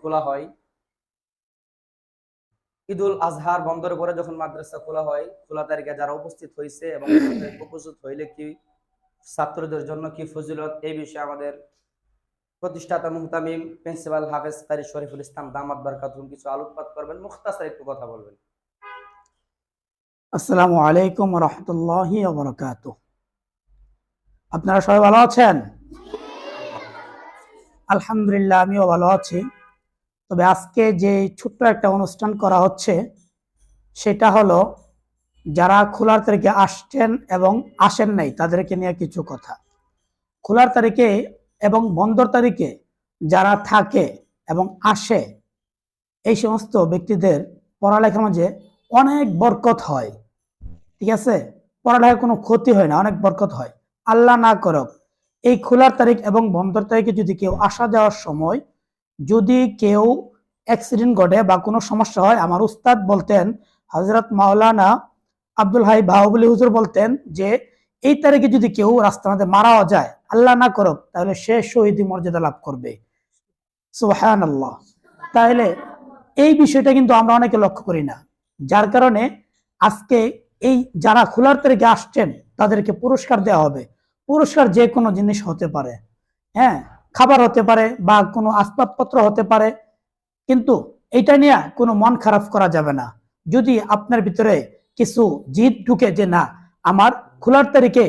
খোলা হয়। ঈদুল আজহার বন্দর পরে যখন মাদ্রাসা খোলা হয়, খোলা তারিখে যারা উপস্থিত হয়েছে এবং উপস্থিত হইলে কি ছাত্রদের জন্য কি ফজিলত, এই বিষয়ে আমাদের প্রতিষ্ঠাতা মুহতামিম প্রিন্সিপাল হাফেজ কারি শরীফুল ইসলাম দামাত বারকাতুম কিছু আলোকপাত করবেন। মুখতাসার একটু কথা বলবেন। আসসালামু আলাইকুম রহমতুল্লাহি বরকাত। আপনারা সবাই ভালো আছেন? আলহামদুলিল্লাহ, আমিও ভালো আছি। তবে আজকে যে ছোট্ট একটা অনুষ্ঠান করা হচ্ছে, সেটা হলো যারা খোলার তারিখে আসছেন এবং আসেন নাই, তাদেরকে নিয়ে কিছু কথা। খোলার তারিখে এবং বন্দর তারিখে যারা থাকে এবং আসে, এই সমস্ত ব্যক্তিদের পড়ালেখার মাঝে অনেক বরকত হয়। ঠিক আছে? পড়ালেখার কোনো ক্ষতি হয় না, অনেক বরকত হয়। আল্লাহ না করক, এই খোলার তারিখ এবং বন্দর তারিখে যদি কেউ আসা যাওয়ার সময় যদি কেউ অ্যাক্সিডেন্ট ঘটে বা কোনো সমস্যা হয়, আমার উস্তাদ বলতেন হজরত মাওলানা আব্দুল হাই বাহুবলি হুজুর বলতেন যে এই তারিখে যদি কেউ মধ্যে মারাও যায়, আল্লাহ না করুক, তাহলে সে শহীদ মর্যাদা লাভ করবে। সুহান আল্লাহ তাহলে এই বিষয়টা কিন্তু আমরা অনেকে লক্ষ্য করি না। যার কারণে আজকে এই যারা খোলার তারিখে আসছেন, তাদেরকে পুরস্কার দেওয়া হবে। পুরস্কার যে কোনো জিনিস হতে পারে। হ্যাঁ খাবার হতে পারে বা কোনো আসবাবপত্র হতে পারে। কিন্তু এটা নিয়ে কোনো মন খারাপ করা যাবে না। যদি আপনার ভিতরে কিছু জিদ ঢুকে যে না, আমার খোলার তারিখে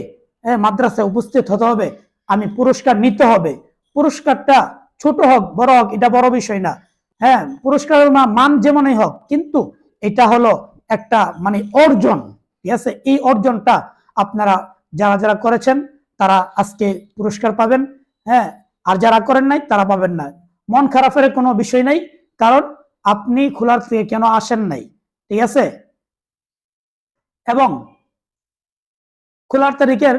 মাদ্রাসায় উপস্থিত হতে হবে, আমি পুরস্কার নিতে হবে। পুরস্কারটা ছোট হোক, বড় হোক, এটা বড় বিষয় না। হ্যাঁ পুরস্কারের মান যেমনই হোক, কিন্তু এটা হলো একটা মানে অর্জন। ঠিক আছে? এই অর্জনটা আপনারা যারা যারা করেছেন, তারা আজকে পুরস্কার পাবেন। হ্যাঁ আর যারা করেন নাই, তারা পাবেন না। মন খারাপের কোনো বিষয় নাই, কারণ আপনি খোলার থেকে কেন আসেন নাই? ঠিক আছে? এবং খোলার তারিখের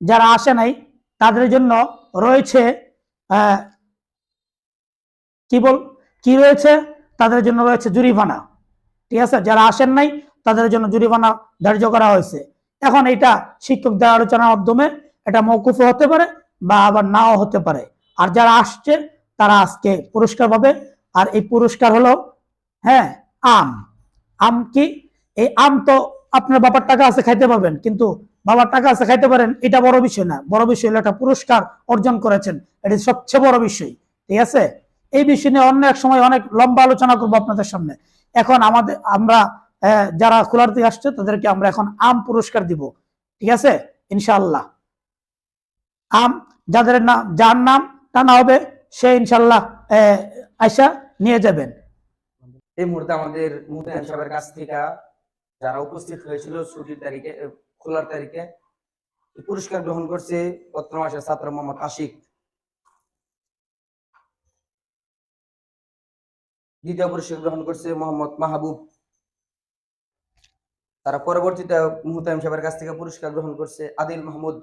যারা আসে নাই, তাদের জন্য রয়েছে কি বল, কি রয়েছে? তাদের জন্য রয়েছে জরিমানা। ঠিক আছে? যারা আসেন নাই, তাদের জন্য জরিমানা ধার্য করা হয়েছে। এখন এটা শিক্ষকদের আলোচনার মাধ্যমে এটা মৌকুফ হতে পারে বা আবার নাও হতে পারে। আর যারা আসছে, তারা আজকে পুরস্কার পাবে। আর এই পুরস্কার হলো হ্যাঁ আম। আম কি? এই আম তো আপনার বাবার টাকা আছে, খাইতে পারবেন। কিন্তু বাবার টাকা আছে, খাইতে পারেন, এটা বড় বিষয় না। বড় বিষয় হলো একটা পুরস্কার অর্জন করেছেন। এটি সবচেয়ে বড় বিষয়। ঠিক আছে? এই বিষয় নিয়ে অন্য এক সময় অনেক লম্বা আলোচনা করব আপনাদের সামনে। এখন আমাদের, আমরা যারা খোলার থেকে আসছে, তাদেরকে আমরা এখন আম পুরস্কার দিব। ঠিক আছে? ইনশাআল্লাহ। আম, যাদের নাম যার নাম টানা হবে, সে ইনশাল্লাহ আয়সা নিয়ে যাবেন। এই মুহূর্তে আমাদের মুহতামিম সাহেবের কাছ থেকে যারা উপস্থিত হয়েছিল ছুটির তারিখে খোলার তারিখে, পুরস্কার গ্রহণ করছে পত্র মাসের ছাত্র মোহাম্মদ আশিক। দ্বিতীয় পুরস্কার গ্রহণ করছে মোহাম্মদ মাহবুব। তারা পরবর্তীতে মুহতামিম সাহেবের কাছ থেকে পুরস্কার গ্রহণ করছে আদিল মাহমুদ।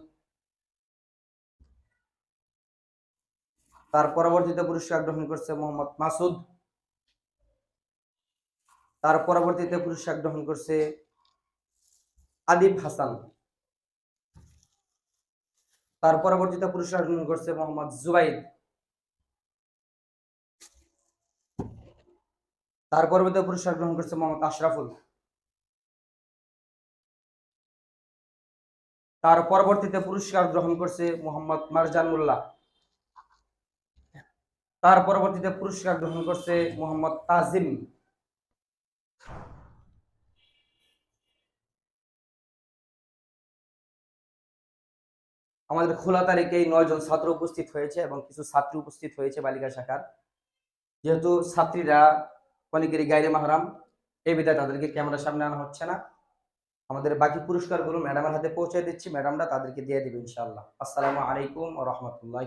তার পরবর্তীতে পুরস্কার গ্রহণ করছে মোহাম্মদ মাসুদ। তার পরবর্তীতে পুরস্কার গ্রহণ করছে আদিব হাসান। তার পরবর্তীতে পুরস্কার গ্রহণ করছে মোহাম্মদ জুবাইদ। তার পরবর্তীতে পুরস্কার গ্রহণ করছে মোহাম্মদ আশরাফুল। তার পরবর্তীতে পুরস্কার গ্রহণ করছে মোহাম্মদ মারজান মোল্লা। তার পরবর্তীতে পুরস্কার গ্রহণ করছে মোহাম্মদ তাজিম। আমাদের খোলা তারিখে এই নয় জন ছাত্র উপস্থিত হয়েছে এবং কিছু ছাত্রী উপস্থিত হয়েছে বালিকা শাখার। যেহেতু ছাত্রীরা অনেকেরই গাইরে মাহারাম, এই বিধায় তাদেরকে ক্যামেরার সামনে আনা হচ্ছে না। আমাদের বাকি পুরস্কারগুলো ম্যাডামের হাতে পৌঁছে দিচ্ছি, ম্যাডামরা তাদেরকে দিয়ে দিবে ইনশাআল্লাহ। আসসালামু আলাইকুম রহমতুল্লাহ